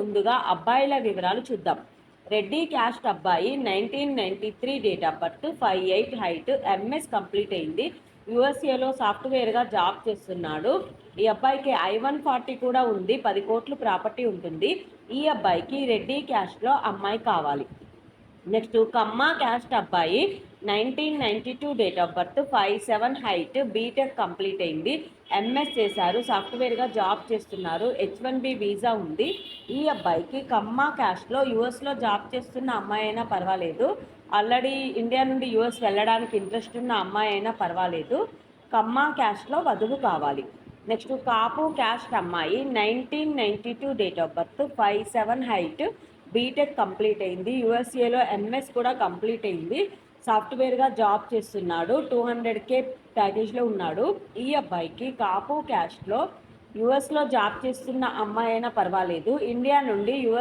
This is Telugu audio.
ముందుగా అబ్బాయిల వివరాలు చూద్దాం. రెడ్డి క్యాస్ట్ అబ్బాయి nineteen ninety three date of birth five eight height MS complete అయింది. యుఎస్ఏలో సాఫ్ట్వేర్గా జాబ్ చేస్తున్నాడు. ఈ అబ్బాయికి ఐ వన్ ఫార్టీ కూడా ఉంది. పది కోట్లు ప్రాపర్టీ ఉంటుంది. ఈ అబ్బాయికి రెడ్డి క్యాస్ట్లో అమ్మాయి కావాలి. నెక్స్ట్ కమ్మ క్యాస్ట్ అబ్బాయి nineteen ninety two date of birth five seven height BTech complete అయింది. ఎంఎస్ చేశారు సాఫ్ట్వేర్గా జాబ్ చేస్తున్నారు. హెచ్ వన్ బి వీసా ఉంది. ఈ అబ్బాయికి కమ్మ క్యాస్ట్లో యూఎస్లో జాబ్ చేస్తున్న అమ్మాయి అయినా పర్వాలేదు. ఆల్రెడీ ఇండియా నుండి యూఎస్ వెళ్ళడానికి ఇంట్రెస్ట్ ఉన్న అమ్మాయి అయినా పర్వాలేదు. కమ్మ క్యాస్ట్లో వధువు కావాలి. నెక్స్ట్ కాపు క్యాస్ట్ అమ్మాయి nineteen ninety two date of birth five seven height BTech complete అయింది. యూఎస్ఏలో ఎంఎస్ కూడా కంప్లీట్ అయింది. సాఫ్ట్వేర్గా జాబ్ చేస్తున్నాడు. టూ హండ్రెడ్ కే ప్యాకేజ్లో ఉన్నాడు. ఈ అబ్బాయికి కాపు క్యాస్ట్లో యుఎస్లో జాబ్ చేస్తున్న అమ్మాయి అయినా పర్వాలేదు. ఇండియా నుండి యుఎస్